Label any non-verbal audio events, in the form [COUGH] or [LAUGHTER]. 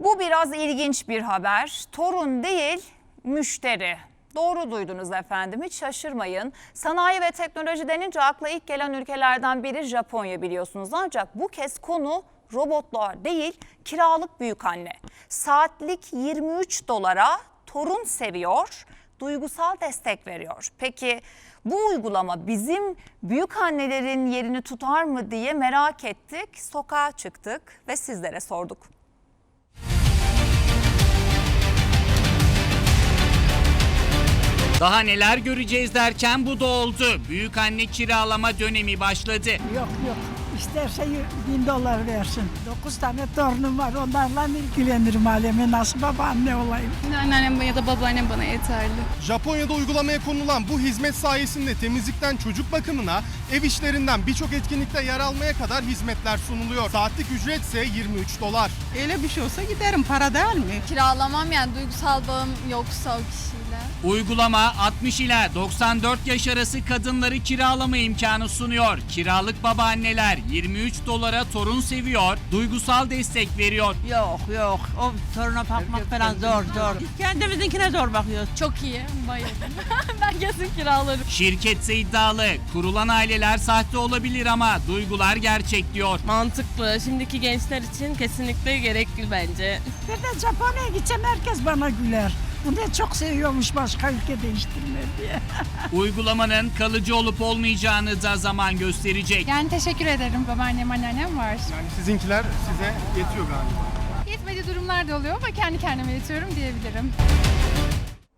Bu biraz ilginç bir haber. Torun değil, müşteri. Doğru duydunuz efendim hiç şaşırmayın. Sanayi ve teknoloji denince akla ilk gelen ülkelerden biri Japonya biliyorsunuz. Ancak bu kez konu robotlar değil kiralık büyük anne. Saatlik 23 dolara torun seviyor, duygusal destek veriyor. Peki bu uygulama bizim büyük annelerin yerini tutar mı diye merak ettik. Sokağa çıktık ve sizlere sorduk. Daha neler göreceğiz derken bu da oldu. Büyük anne kiralama dönemi başladı. Yok yok. İsterse bin dolar versin. Dokuz tane torunum var. Onlarla ilgilenirim aleme. Nasıl babaanne olayım? Anneannem ya da babaannem bana yeterli. Japonya'da uygulamaya konulan bu hizmet sayesinde temizlikten çocuk bakımına, ev işlerinden birçok etkinlikte yer almaya kadar hizmetler sunuluyor. Saatlik ücret ise 23 dolar. Öyle bir şey olsa giderim para değil mi? Kiralamam yani duygusal bağım yoksa o kişiyle. Uygulama 60 ila 94 yaş arası kadınları kiralama imkanı sunuyor. Kiralık babaanneler 23 dolara torun seviyor, duygusal destek veriyor. Yok yok o toruna bakmak falan zor zor. Biz kendimizinkine zor bakıyoruz. Çok iyi, bayıldım. [LAUGHS] ben kesin kiralarım. Şirket ise iddialı. Kurulan aileler sahte olabilir ama duygular gerçek diyor. Mantıklı. Şimdiki gençler için kesinlikle gerekli bence. Bir de Japonya'ya gitsem herkes bana güler. Bu ne çok seviyormuş başka ülke değiştirme diye. [LAUGHS] Uygulamanın kalıcı olup olmayacağını da zaman gösterecek. Yani teşekkür ederim. Babaannem, anneannem var. Yani sizinkiler size yetiyor galiba. Yetmediği durumlar da oluyor ama kendi kendime yetiyorum diyebilirim.